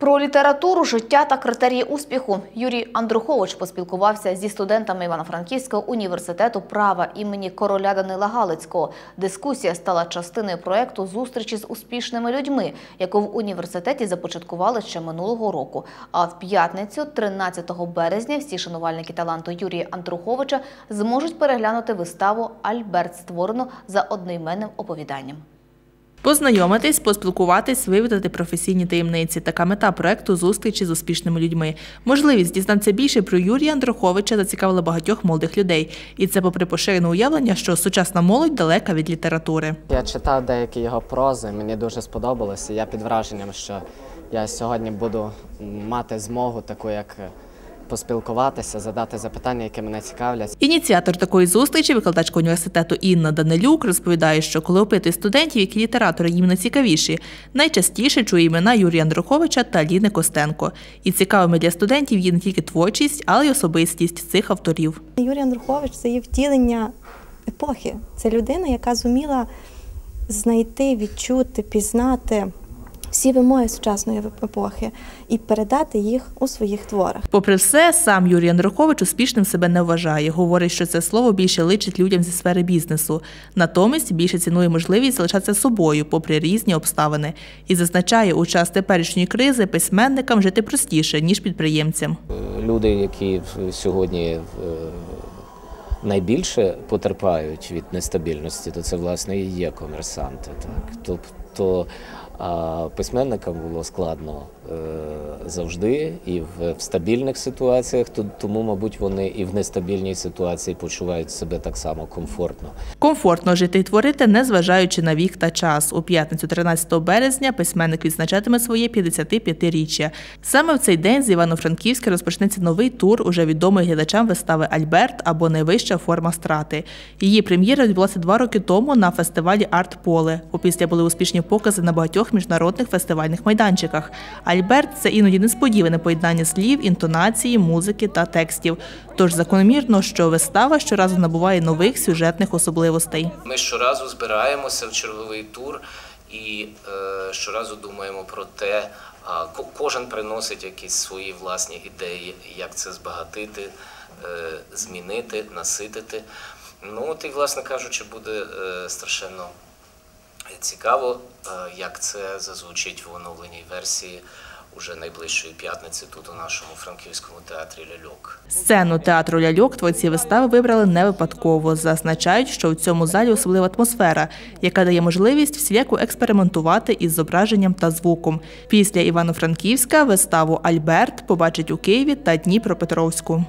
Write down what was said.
Про літературу, життя та критерії успіху Юрій Андрухович поспілкувався зі студентами Івано-Франківського університету права імені короля Данила Галицького. Дискусія стала частиною проєкту зустрічі з успішними людьми, яку в університеті започаткували ще минулого року. А в п'ятницю, 13 березня, всі шанувальники таланту Юрія Андруховича зможуть переглянути виставу Альберт створену за одноіменним оповіданням. Познайомитись, поспілкуватись, вивідати професійні таємниці. Така мета проекту зустрічі з успішними людьми. Можливість дізнатися більше про Юрія Андруховича зацікавила багатьох молодих людей. І це попри поширене уявлення, що сучасна молодь далека від літератури. Я читав деякі його прози, мені дуже сподобалося. Я під враженням, що я сьогодні буду мати змогу таку, як поспілкуватися, задати запитання, які мене цікавлять. Ініціатор такої зустрічі, викладачка університету Інна Данилюк, розповідає, що коли опитує студентів, які літератори їм найцікавіші, найчастіше чує імена Юрія Андруховича та Ліни Костенко. І цікавими для студентів є не тільки творчість, але й особистість цих авторів. Юрій Андрухович це є втілення епохи. Це людина, яка зуміла знайти, відчути, пізнати всі вимоги сучасної епохи і передати їх у своїх творах. Попри все, сам Юрій Андрухович успішним себе не вважає. Говорить, що це слово більше личить людям зі сфери бізнесу. Натомість більше цінує можливість залишатися собою, попри різні обставини. І зазначає, у час теперішньої кризи письменникам жити простіше ніж підприємцям. Люди, які сьогодні е, найбільше потерпають від нестабільності, то це власне і є комерсанти. Так тобто а письменникам було складно е, завжди і в, в стабільних ситуаціях, тому, мабуть, вони і в нестабільній ситуації почувають себе так само комфортно. Комфортно жити і творити, незважаючи на вік та час. У п'ятницю, 13 березня, письменник відзначатиме своє 55-річчя. Саме в цей день з Івано-Франківська розпочнеться новий тур, уже відомий глядачам вистави Альберт або найвища форма страти. Її прем'єра відбулася два роки тому на фестивалі Арт Поле. Опісля були успішні покази на багатьох міжнародних фестивальних майданчиках. Альберт це іноді несподіване поєднання слів, інтонації, музики та текстів. Тож закономірно, що вистава щоразу набуває нових сюжетних особливостей. Ми щоразу збираємося в черговий тур і е, щоразу думаємо про те, а кожен приносить якісь свої власні ідеї, як це збагатити, е, змінити, наситити. Ну от і, власне кажучи, буде е, страшенно. Цікаво, е, як це зазвучить в оновленій версії уже найближчої п'ятниці тут у нашому франківському театрі Ляльок. Сцену театру Ляльок творці вистави вибрали не випадково. Зазначають, що в цьому залі особлива атмосфера, яка дає можливість всіляко експериментувати із зображенням та звуком. Після Івано-Франківська виставу Альберт побачить у Києві та Дніпропетровську.